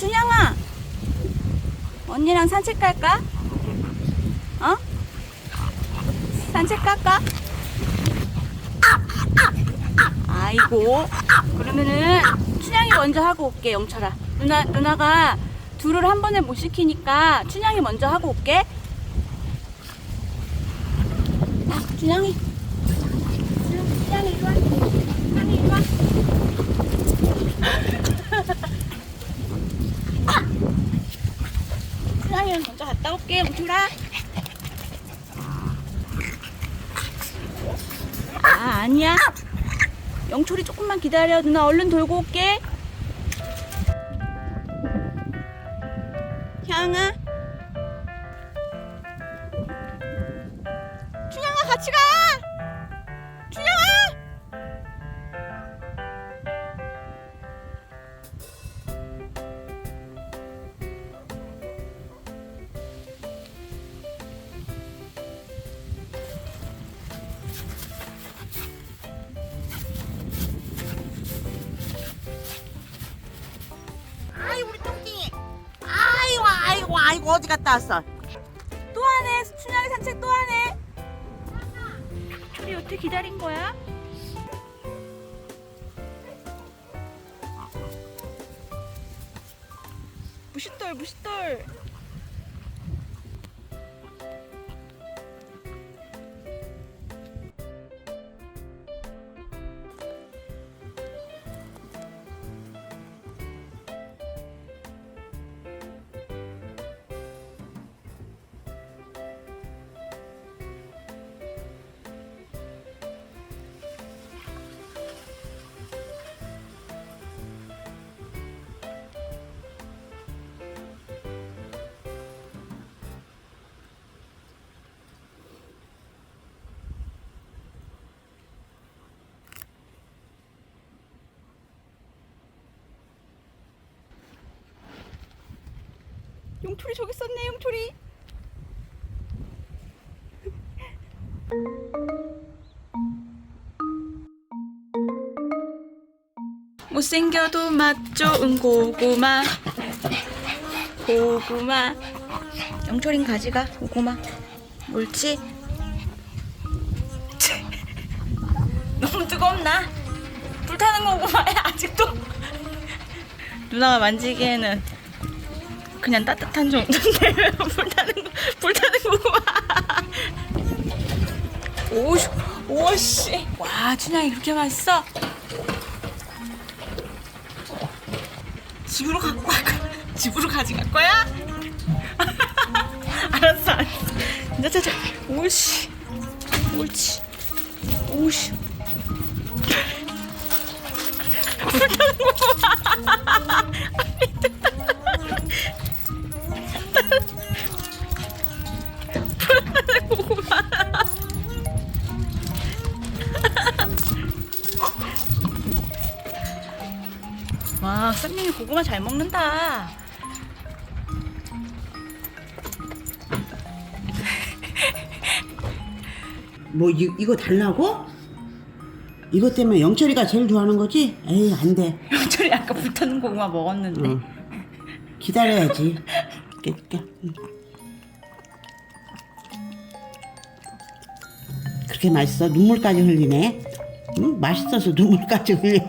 춘향아, 언니랑 산책 갈까? 어? 산책 갈까? 아이고, 그러면은 춘향이 먼저 하고 올게, 영철아. 누나 누나가 둘을 한 번에 못 시키니까 춘향이 먼저 하고 올게. 아. 춘향이 이리 와. 춘향이 이리 와. 춘향이는 먼저 갔다 올게, 영철아. 아, 아니야. 영철이 조금만 기다려. 누나 얼른 돌고 올게. 향아. 춘향아 같이 가. 아이고 어디 갔다 왔어 또 하네. 춘향이 산책 또 하네. 철이 어떻게 기다린 거야? 무시떨 무시떨. 용토리 저기 있었네 용토리. 못생겨도 맛 좋은 고구마 고구마 영철인 가지가 고구마 옳지? 너무 뜨겁나? 불타는 고구마야 아직도 누나가 만지기에는 그냥 따뜻한 정도인데 왜 불타는 거 불타는 고구마 오씨 오씨 와 춘향이 그렇게 맛있어? 집으로 갖고 갈 거야? 집으로 가져갈 거야? 알았어, 알았어. 자, 자, 자. 옳지. 옳지. 오씨. 와, 쌈님이 고구마 잘 먹는다. 뭐 이, 이거 달라고? 이것 때문에 영철이가 제일 좋아하는 거지? 에이 안 돼 영철이 아까 불타는 고구마 먹었는데. 어. 기다려야지 응. 그렇게 맛있어? 눈물까지 흘리네 응? 맛있어서 눈물까지 흘려